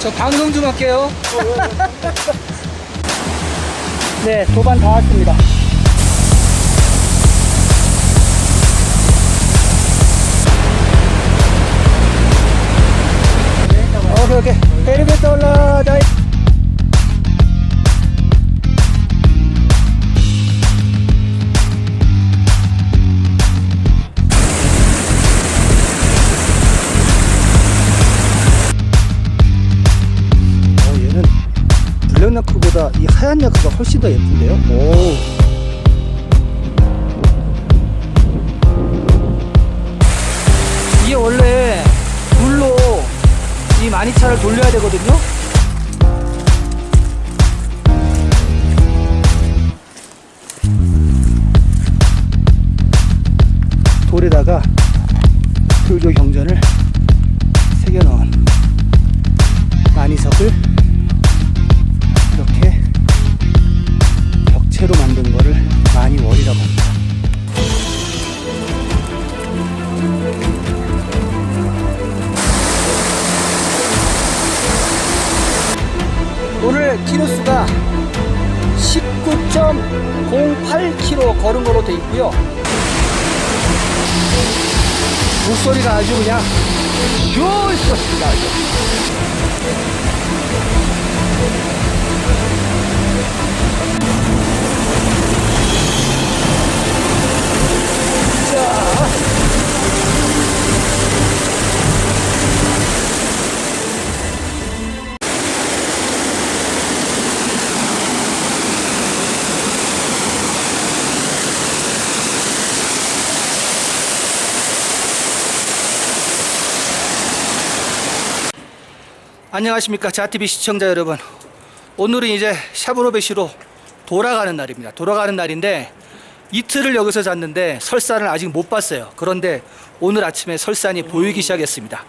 저 방송 좀 할게요. 네, 도반 다 왔습니다. 오케이, 오케이. 엘리베이터 올라가자. 하얀 야크가 훨씬 더 예쁜데요? 오. 이게 원래 물로 이 마니차를 돌려야 되거든요? 거를 많이 월이라고 합니다. 오늘 키로수가 19.08km 걸은 거로 돼 있고요. 물소리가 아주 그냥 시원시원합니다. 안녕하십니까 자TV 시청자 여러분. 오늘은 이제 샤브로베시로 돌아가는 날입니다. 돌아가는 날인데 이틀을 여기서 잤는데 설산을 아직 못 봤어요. 그런데 오늘 아침에 설산이 보이기 시작했습니다.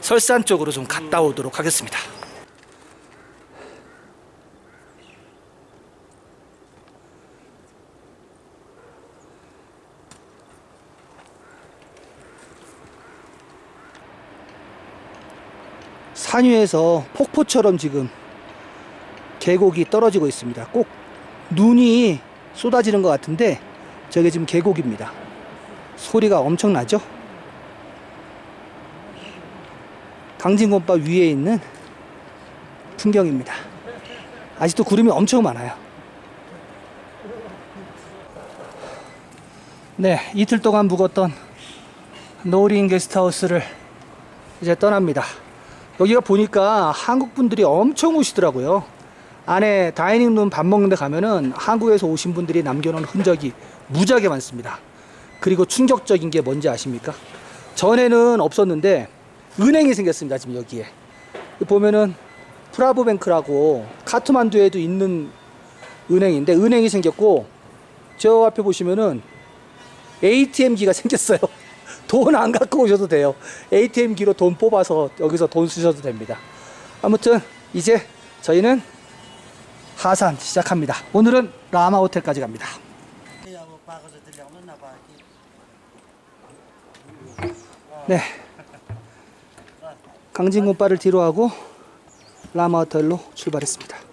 설산 쪽으로 좀 갔다 오도록 하겠습니다 산 위에서 폭포처럼 지금 계곡이 떨어지고 있습니다. 꼭 눈이 쏟아지는 것 같은데 저게 지금 계곡입니다. 소리가 엄청나죠? 강진권바 위에 있는 풍경입니다. 아직도 구름이 엄청 많아요. 네, 이틀 동안 묵었던 노린 게스트하우스를 이제 떠납니다. 여기가 보니까 한국 분들이 엄청 오시더라고요. 안에 다이닝룸 밥 먹는데 가면은 한국에서 오신 분들이 남겨놓은 흔적이 무지하게 많습니다. 그리고 충격적인 게 뭔지 아십니까? 전에는 없었는데 은행이 생겼습니다. 지금 여기에 보면은 프라보뱅크라고 카트만두에도 있는 은행인데 은행이 생겼고 저 앞에 보시면은 ATM기가 생겼어요. 돈 안 갖고 오셔도 돼요. ATM기로 돈 뽑아서 여기서 돈 쓰셔도 됩니다. 아무튼 이제 저희는 하산 시작합니다. 오늘은 라마 호텔까지 갑니다. 네. 강진군바를 뒤로 하고 라마 호텔로 출발했습니다.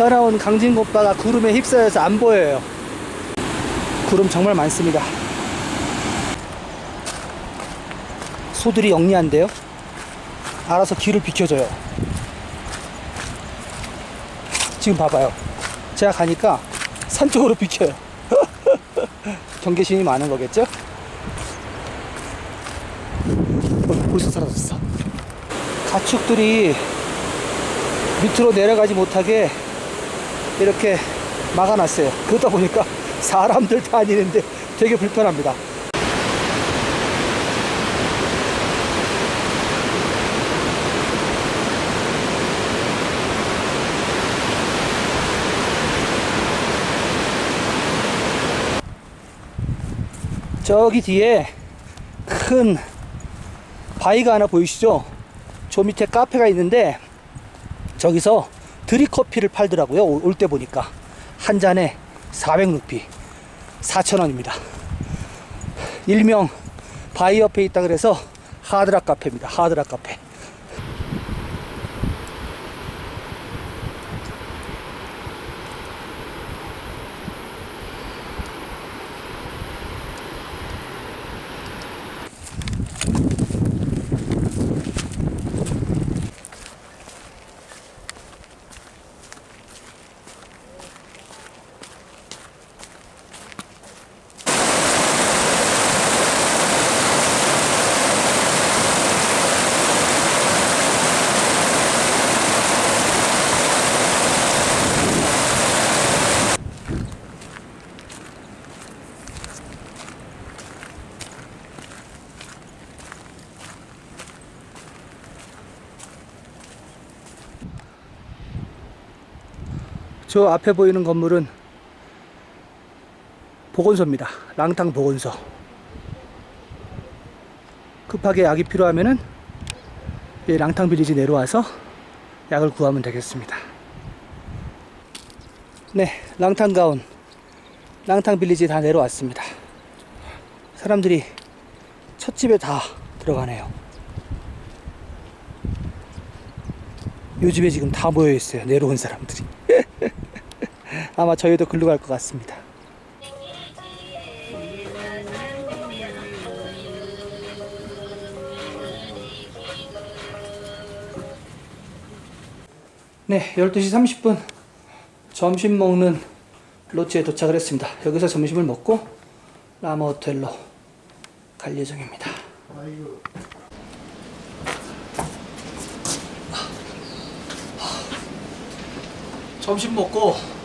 따라온 강진고빠가 구름에 휩싸여서 안 보여요. 구름 정말 많습니다. 소들이 영리한데요. 알아서 길을 비켜줘요. 지금 봐봐요. 제가 가니까 산 쪽으로 비켜요. 경계심이 많은 거겠죠? 어, 벌써 사라졌어. 가축들이 밑으로 내려가지 못하게 이렇게 막아놨어요. 그러다 보니까 사람들 다니는데 되게 불편합니다. 저기 뒤에 큰 바위가 하나 보이시죠? 저 밑에 카페가 있는데 저기서 드립커피를 팔더라고요. 올 때 보니까. 한 잔에 400루피. 4,000원입니다. 일명 옆에 있다 그래서 하드락 카페입니다. 하드락 카페. 저 앞에 보이는 건물은 보건소입니다. 랑탕 보건소. 급하게 약이 필요하면은 이 랑탕 빌리지 내려와서 약을 구하면 되겠습니다. 네, 랑탕 가운 랑탕 빌리지 다 내려왔습니다. 사람들이 첫 집에 다 들어가네요. 요 집에 지금 다 모여 있어요. 내려온 사람들이. 아마 저희도 글로 갈 것 같습니다. 네, 12시 30분 점심 먹는 로츠에 도착을 했습니다. 여기서 점심을 먹고 라마 호텔로 갈 예정입니다. 점심 먹고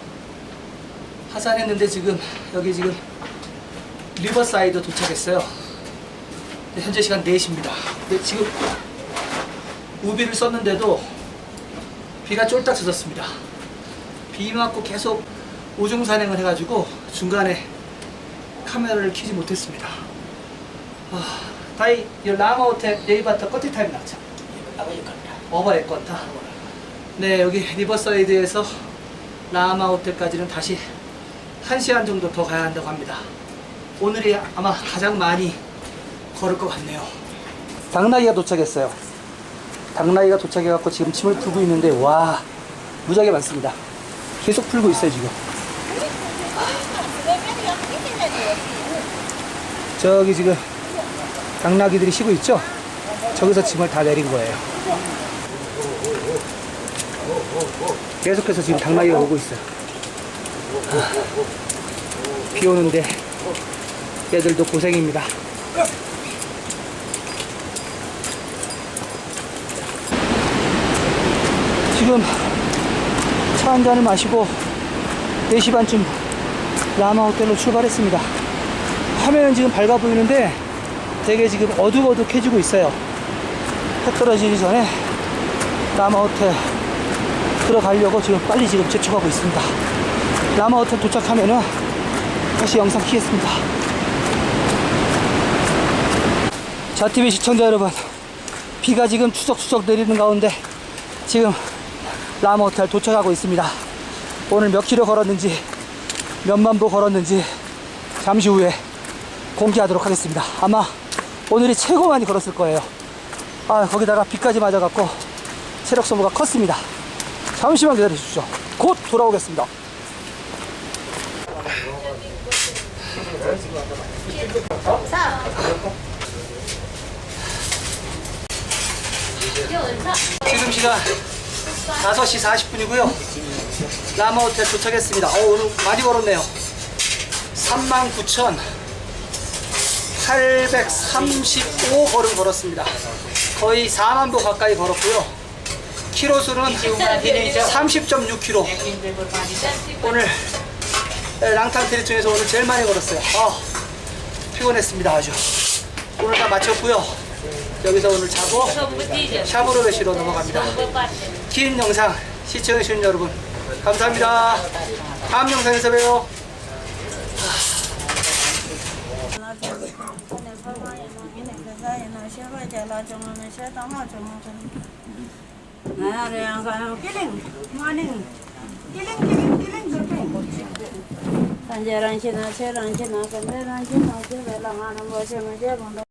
하산했는데 지금 여기 지금 리버사이드 도착했어요. 네, 현재 시간 4시입니다. 근데 지금 우비를 썼는데도 비가 쫄딱 젖었습니다. 비 맞고 계속 오중 산행을 해가지고 중간에 카메라를 켜지 못했습니다. 아, 다이 이 라마 호텔 네이바타 커티 타임 낙차. 오버에 건타. 네 여기 리버사이드에서 라마 호텔까지는 다시 1시간 정도 더 가야 한다고 합니다. 오늘이 아마 가장 많이 걸을 것 같네요. 당나귀가 도착했어요. 당나귀가 도착해갖고 지금 침을 풀고 있는데 와 무지하게 많습니다. 계속 풀고 있어요 지금. 저기 지금 당나귀들이 쉬고 있죠? 저기서 짐을 다 내린 거예요. 계속해서 지금 당나귀가 오고 있어요. 아, 비 오는데 얘들도 고생입니다. 지금 차 한 잔을 마시고 4시 반쯤 라마 호텔로 출발했습니다. 화면은 지금 밝아 보이는데 되게 지금 어둑어둑해지고 있어요. 해 떨어지기 전에 라마 호텔 들어가려고 지금 빨리 지금 재촉하고 있습니다. 라마 호텔 도착하면은 다시 영상 키겠습니다. 자TV 시청자 여러분, 비가 지금 추적추적 내리는 가운데 지금 라마 호텔 도착하고 있습니다. 오늘 몇 킬로 걸었는지, 몇만 보 걸었는지 잠시 후에 공개하도록 하겠습니다. 아마 오늘이 최고 많이 걸었을 거예요. 아, 거기다가 비까지 맞아갖고 체력 소모가 컸습니다. 잠시만 기다려 주십시오. 곧 돌아오겠습니다. 지금 시간 5시 40분이고요. 라마 호텔 도착했습니다. 어, 오늘 많이 걸었네요. 39,835 걸음 걸었습니다. 거의 4만 보 가까이 걸었고요. 키로 수는 30.6km. 오늘 랑탕 트리 중에서 오늘 제일 많이 걸었어요. 아, 피곤했습니다. 아주. 오늘 다 마쳤고요. 여기서 오늘 자고 샤브로베시로 넘어갑니다. 긴 영상 시청해주신 여러분 감사합니다. 다음 영상에서 봬요. 산재란시나 세란시 나 건대란시나 제벨랑하는 것이 문제본다